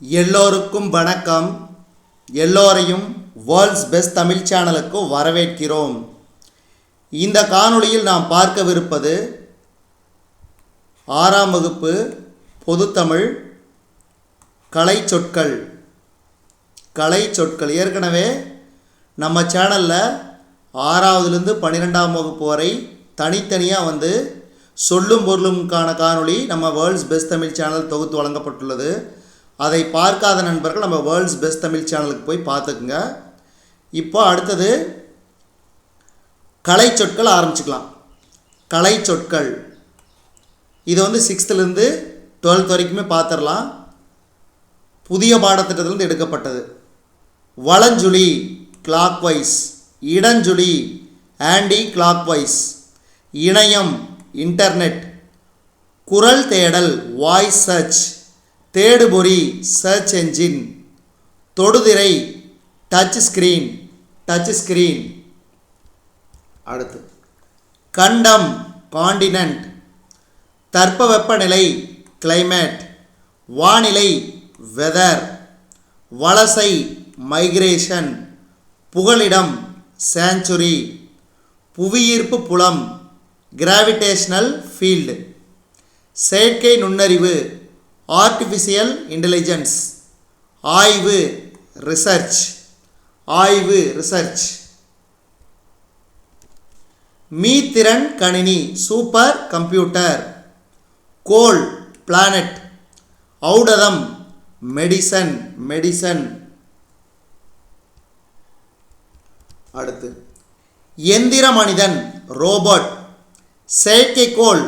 எல்லோருக்கும் வணக்கம். எல்லோரையும் வேர்ல்ட்ஸ் பெஸ்ட் தமிழ் சேனலுக்கு வரவேற்கிறோம். இந்த காணொளியில் நாம் பார்க்கவிருப்பது ஆறாம் வகுப்பு பொதுத்தமிழ் கலை சொற்கள். கலை சொற்கள். ஏற்கனவே நம்ம சேனலில் ஆறாவதுலேருந்து பன்னிரெண்டாம் வகுப்பு வரை தனித்தனியாக வந்து சொல்லும் பொருளும்கான காணொளி நம்ம வேர்ல்ட்ஸ் பெஸ்ட் தமிழ் சேனல் தொகுத்து வழங்கப்பட்டுள்ளது. அதை பார்க்காத நண்பர்கள் நம்ம வேர்ல்ட்ஸ் பெஸ்ட் தமிழ் சேனலுக்கு போய் பார்த்துக்குங்க. இப்போ அடுத்தது கலை சொற்கள் ஆரம்பிச்சுக்கலாம். கலை சொற்கள். இது வந்து சிக்ஸ்த்துலேருந்து டுவெல்த் வரைக்குமே பார்த்துடலாம். புதிய பாடத்திட்டத்திலேருந்து எடுக்கப்பட்டது. வலஞ்சுழி கிளாக்வைஸ் இடஞ்சுழி கிளாக் வைஸ் இணையம் இன்டர்நெட் குரல் தேடல் வாய்ஸ் சர்ச் தேடுபொறி சர்ச் என்ஜின் தொடுதிரை டச் ஸ்கிரீன் டச் ஸ்கிரீன் அடுத்து கண்டம் காண்டினன்ட் தட்பவெப்பநிலை கிளைமேட் வானிலை வெதர் வலசை மைக்ரேஷன் புகலிடம் சேஞ்சுரி புவியீர்ப்பு புலம் கிராவிடேஷனல் ஃபீல்டு செயற்கை நுண்ணறிவு ஆர்டிஃபிஷியல் இன்டெலிஜென்ஸ் ஆய்வு ரிசர்ச் ஆய்வு ரிசர்ச் மீத்திறன் கணினி சூப்பர் கம்ப்யூட்டர் கோல் பிளானட் ஔடதம் மெடிசன் மெடிசன் அடுத்து எந்திர மனிதன் ரோபோட் செயற்கைக்கோள்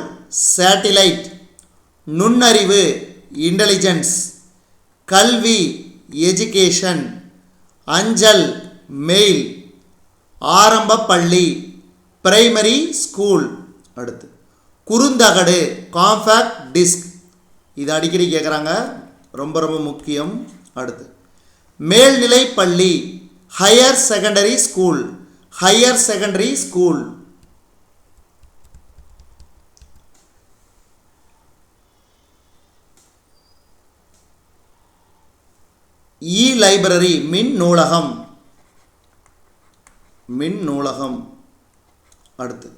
சேட்டிலைட் நுண்ணறிவு இன்டெலிஜென்ஸ் கல்வி எஜுகேஷன் அஞ்சல் மெயில் ஆரம்ப பள்ளி பிரைமரி ஸ்கூல் அடுத்து குறுந்தகடு காம்பேக்ட் டிஸ்க் இது அடிக்கடி கேட்குறாங்க ரொம்ப ரொம்ப முக்கியம். அடுத்து மேல்நிலை பள்ளி higher secondary school higher secondary school e library மின் நூலகம் மின் நூலகம் அடுத்து.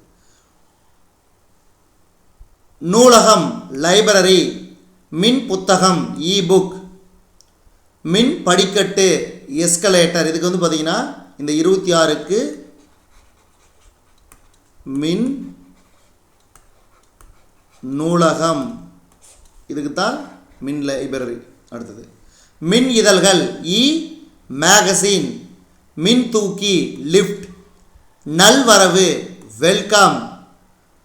நூலகம் லைப்ரரி மின் புத்தகம் இ புக் மின் படிக்கட்டு எஸ்கலேட்டர் இதுக்கு வந்து பார்த்தீங்கன்னா இந்த இருபத்தி ஆறுக்கு மின் நூலகம். இதுக்கு தான் மின் லைப்ரரி அடுத்தது. மின் இதழ்கள் இ மேகசின் மின் தூக்கி லிஃப்ட் நல்வரவு வெல்கம்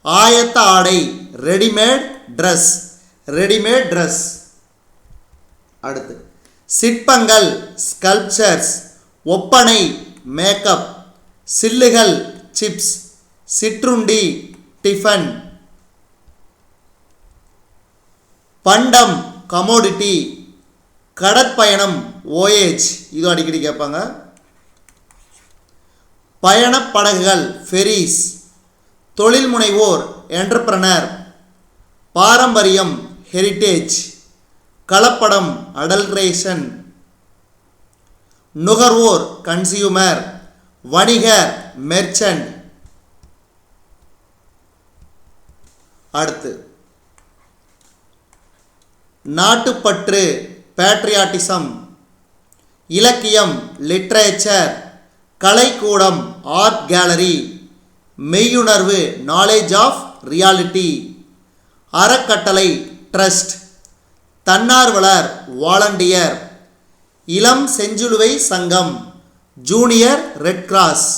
ஆயத்த ஆடை ரெடிமேட் ட்ரெஸ் ரெடிமேட் ட்ரெஸ் அடுத்து சிற்பங்கள் ஸ்கல்ப்சர்ஸ் ஒப்பனை மேக்கப் சில்லுகள் சிப்ஸ் சிற்றுண்டி டிஃபன் பண்டம் கமோடிட்டி கடற்பயணம் ஓஏஹெச் இது அடிக்கடி கேட்பாங்க. பயணப் படகுகள் ஃபெரிஸ் தொழில் முனைவோர் என்டர்பிரனர் பாரம்பரியம் ஹெரிட்டேஜ் கலப்படம் அடல்ட்ரேஷன் நுகர்வோர் கன்சியூமர் வணிகர் மெர்ச்சன்ட் அடுத்து நாட்டுப்பற்று பேட்ரியாட்டிசம் இலக்கியம் லிட்ரேச்சர் கலைக்கூடம் ஆர்ட் கேலரி மெய்யுணர்வு நாலேஜ் ஆஃப் ரியாலிட்டி அறக்கட்டளை ட்ரஸ்ட் தன்னார்வலர் வாலண்டியர் இளம் செஞ்சிலுவை சங்கம் ஜூனியர் ரெட் கிராஸ்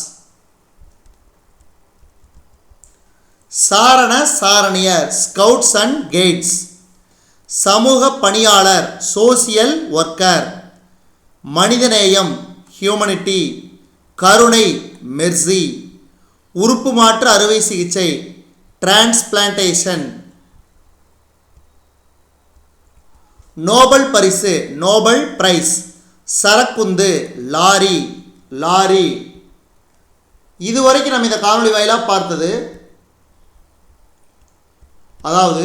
சாரண சாரணியர் ஸ்கவுட்ஸ் அண்ட் கேட்ஸ் சமூக பணியாளர் சோசியல் ஒர்க்கர் மனிதநேயம் ஹியூமனிட்டி கருணை மெர்சி. உறுப்பு மாற்று அறுவை சிகிச்சை டிரான்ஸ்பிளான்டேஷன் நோபல் பரிசு நோபல் பிரைஸ் சரக்குந்து லாரி லாரி. இதுவரைக்கும் நம்ம இந்த காணொலி வாயிலாக பார்த்தது அதாவது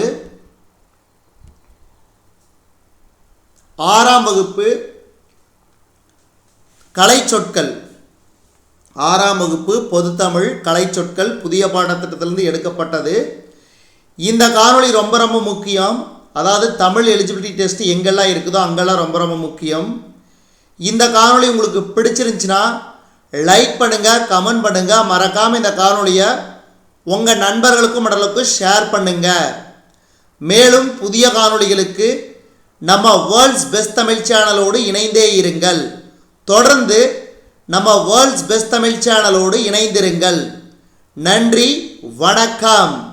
ஆறாம் வகுப்பு கலை சொற்கள் ஆறாம் வகுப்பு பொதுத்தமிழ் கலைச்சொற்கள் புதிய பாடத்திட்டத்திலிருந்து எடுக்கப்பட்டது. இந்த காணொளி ரொம்ப ரொம்ப முக்கியம். அதாவது தமிழ் எலிஜிபிலிட்டி டெஸ்ட் எங்கெல்லாம் இருக்குதோ அங்கெல்லாம் ரொம்ப ரொம்ப முக்கியம். இந்த காணொளி உங்களுக்கு பிடிச்சிருந்துச்சுன்னா லைக் பண்ணுங்கள் கமெண்ட் பண்ணுங்கள் மறக்காமல் இந்த காணொளியை உங்கள் நண்பர்களுக்கும் மடலுக்கும் ஷேர் பண்ணுங்கள் மேலும் புதிய காணொளிகளுக்கு நம்ம வேர்ல்ட்ஸ் பெஸ்ட் தமிழ் சேனலோடு இணைந்தே இருங்கள். தொடர்ந்து நம்ம வேர்ல்ட்ஸ் பெஸ்ட் தமிழ் சேனலோடு இணைந்திருங்கள். நன்றி வணக்கம்.